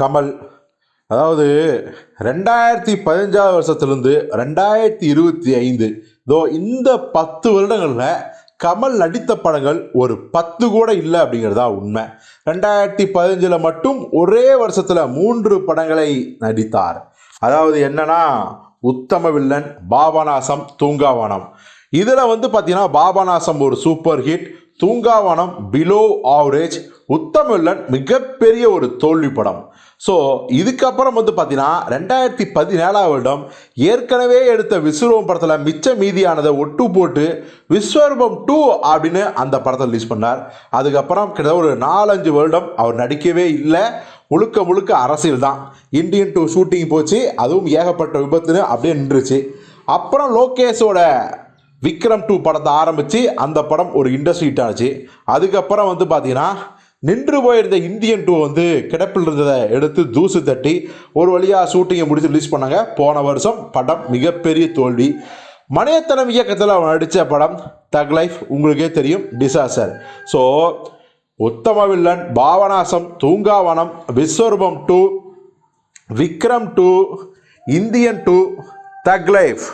கமல். அதாவது ரெண்டாயிரத்தி பதினஞ்சாவது வருஷத்துலேருந்து ரெண்டாயிரத்தி இருபத்தி ஐந்து. இதோ இந்த பத்து வருடங்களில் கமல் நடித்த படங்கள் ஒரு பத்து கூட இல்லை அப்படிங்கிறதா உண்மை. ரெண்டாயிரத்தி பதினஞ்சில் மட்டும் ஒரே வருஷத்தில் மூன்று படங்களை நடித்தார். அதாவது என்னன்னா உத்தம வில்லன் பாபநாசம் தூங்காவனம். இதில் வந்து பார்த்தீங்கன்னா பாபநாசம் ஒரு super hit Thoongavanam below average Uthama Villain மிகப்பெரிய ஒரு தோல்வி படம். ஸோ இதுக்கப்புறம் வந்து பார்த்தீங்கன்னா ரெண்டாயிரத்தி பதினேழாம் வருடம் ஏற்கனவே எடுத்த விஸ்வரூபம் படத்தில் மிச்ச மீதியானதை ஒட்டு போட்டு விஸ்வரூபம் டூ அப்படின்னு அந்த படத்தை ரிலீஸ் பண்ணார். அதுக்கப்புறம் கிட்டத்தட்ட ஒரு நாலஞ்சு வருடம் அவர் நடிக்கவே இல்லை. முழுக்க முழுக்க அரசியல் தான் இந்தியன் டூ ஷூட்டிங் போச்சு அதுவும் ஏகப்பட்ட விபத்துன்னு அப்படியே நின்றுச்சு. அப்புறம் லோகேஷோட விக்ரம் டூ படத்தை ஆரம்பித்து அந்த படம் ஒரு இண்டஸ்ட்ரி ஹிட் ஆச்சு. அதுக்கப்புறம் வந்து பார்த்தீங்கன்னா நின்று போயிருந்த இந்தியன் டூ வந்து கிடப்பில் இருந்ததை எடுத்து தூசு தட்டி ஒரு வழியாக ஷூட்டிங்கை முடித்து ரிலீஸ் பண்ணாங்க. போன வருஷம் படம் மிகப்பெரிய தோல்வி. மணியத்தனம் இயக்கத்தில் அவன் நடித்த படம் தக் லைஃப் உங்களுக்கே தெரியும் disaster so Uttama Villain Papanasam Thoongaavanam Vishwaroopam two Vikram two Indian two Thug Life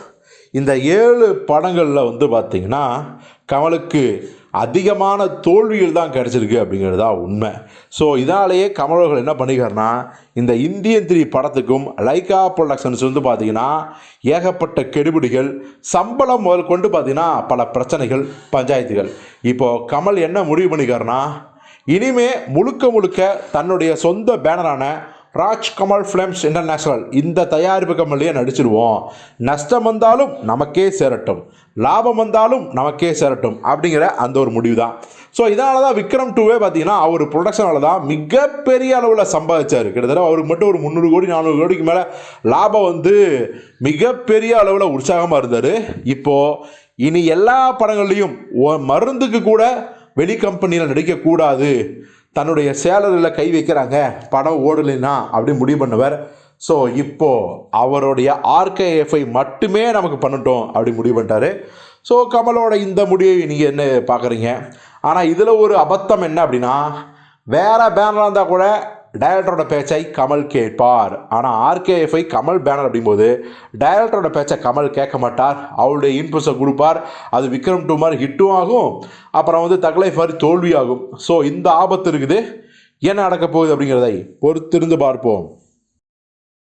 இந்த ஏழு படங்களில் வந்து பார்த்திங்கன்னா கமலுக்கு அதிகமான தோல்விகள் தான் கிடச்சிருக்கு அப்படிங்கிறது தான் உண்மை. ஸோ இதனாலேயே கமலர்கள் என்ன பண்ணிக்காருன்னா இந்த இந்தியன் த்ரீ படத்துக்கும் லைக்கா ப்ரொடக்ஷன்ஸ் வந்து பார்த்திங்கன்னா ஏகப்பட்ட கெடுபிடிகள் சம்பளம் முதல் கொண்டு பார்த்திங்கன்னா பல பிரச்சனைகள் பஞ்சாயத்துகள். இப்போது கமல் என்ன முடிவு பண்ணிக்காருன்னா இனிமே முழுக்க முழுக்க தன்னுடைய சொந்த பேனரான ராஜ் கமல் ஃபிலிம்ஸ் இன்டர்நேஷனல். இந்த தயாரிப்பு கம்பெனிலேயே நடிச்சிருவோம். நஷ்டம் வந்தாலும் நமக்கே சேரட்டும். லாபம் வந்தாலும் நமக்கே சேரட்டும் அப்படிங்கிற அந்த ஒரு முடிவு தான் ஸோ இதனால தான் விக்ரம் டூவே பார்த்தீங்கன்னா அவர் ப்ரொடக்ஷனால தான் மிகப்பெரிய அளவில் சம்பாதிச்சார். கிட்டத்தட்ட அவருக்கு மட்டும் ஒரு முந்நூறு கோடி நானூறு கோடிக்கு மேலே லாபம் வந்து மிகப்பெரிய அளவில் உற்சாகமாக இருந்தார். இப்போது இனி எல்லா படங்கள்லையும் மருந்துக்கு கூட வெளி கம்பெனியில் நடிக்கக்கூடாது. தன்னுடைய சேலரில் கை வைக்கிறாங்க. படம் ஓடலைன்னா அப்படி முடிவு பண்ணுவார். ஸோ இப்போது அவருடைய ஆர்கேஎஃப்ஐ மட்டுமே நமக்கு பண்ணட்டும் அப்படி முடிவு பண்ணிட்டாரு. ஸோ கமலோட இந்த முடிவை நீங்கள் என்ன பார்க்குறீங்க ஆனால் இதில் ஒரு அபத்தம் என்ன அப்படின்னா வேறு பேனராக இருந்தால் கூட டைரக்டரோட பேச்சை கமல் கேட்பார். ஆனால் ஆர்கேஎஃப்ஐ கமல் பேனர் அப்படிங்கும்போது டைரக்டரோட பேச்சை கமல் கேட்க மாட்டார். அவருடைய இன்புட்ஸை கொடுப்பார். அது விக்ரம் டூ மாதிரி ஹிட்டும் ஆகும். அப்புறம் வந்து தக்லைஃப் மாதிரி தோல்வியாகும். ஸோ இந்த ஆபத்து இருக்குது. என்ன நடக்க போகுது அப்படிங்கிறதை பொறுத்திருந்து பார்ப்போம்.